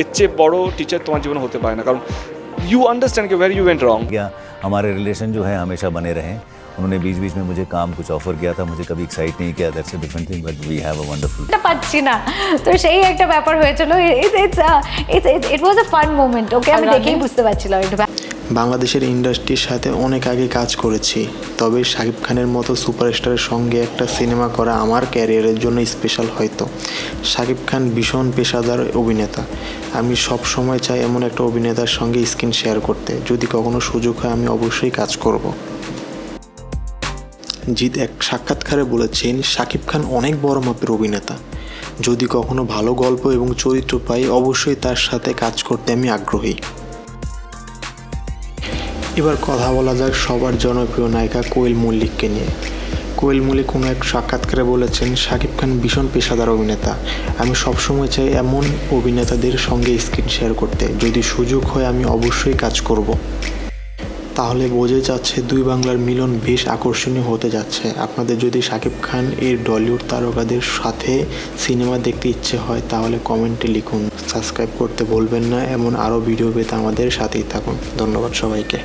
এর চেয়ে বড় টিচার তোমার জীবনে হতে পারে না কারণ ইউ আন্ডারস্ট্যান্ড কি ওয়ার ইউ ওয়েন্ট রং क्या हमारे रिलेशन जो है हमेशा बने रहे उन्होंने बीच बीच में मुझे काम कुछ ऑफर किया था मुझे कभी एक्साइट नहीं किया that's a different thing but we have a wonderful এটা পাচ্ছি না তো সেই একটা ব্যাপার হয়েছিল ইট was a fun moment okay আমি দেখেই বুঝতে পারছিলাম একটু বাংলাদেশের ইন্ডাস্ট্রির সাথে অনেক আগে কাজ করেছি তবে শাকিব খানের মতো সুপারস্টারের সঙ্গে একটা সিনেমা করা আমার ক্যারিয়ারের জন্য স্পেশাল হয়তো শাকিব খান ভীষণ পেশাদার অভিনেতা আমি সব সময় চাই এমন একটা অভিনেতার সঙ্গে স্ক্রিন শেয়ার করতে যদি কখনো সুযোগ হয় আমি অবশ্যই কাজ করব জিৎ এক সাক্ষাৎকারে বলেছেন শাকিব খান অনেক বড় মাপের অভিনেতা। যদি কখনো ভালো গল্প এবং চরিত্র পাই, অবশ্যই তার সাথে কাজ করতে আমি আগ্রহী। এবার কথা বলা যাক সবার জনপ্রিয় নায়িকা কোয়েল মল্লিককে নিয়ে। কোয়েল মল্লিক কোনো এক সাক্ষাৎকারে বলেছেন শাকিব খান ভীষণ পেশাদার অভিনেতা। আমি সবসময় চাই এমন অভিনেতাদের সঙ্গে স্ক্রিন শেয়ার করতে। যদি সুযোগ হয়, আমি অবশ্যই কাজ করব। তাহলে বোঝা যাচ্ছে দুই বাংলার মিলন বেশ আকর্ষণীয় হতে যাচ্ছে। আপনাদের যদি শাকিব খান এর ডলিউড তারকাদের সাথে সিনেমা দেখতে ইচ্ছে হয়, তাহলে কমেন্টে লিখুন। সাবস্ক্রাইব করতে ভুলবেন না, এমন আরও ভিডিও পেতে আমাদের সাথেই থাকুন। ধন্যবাদ সবাইকে।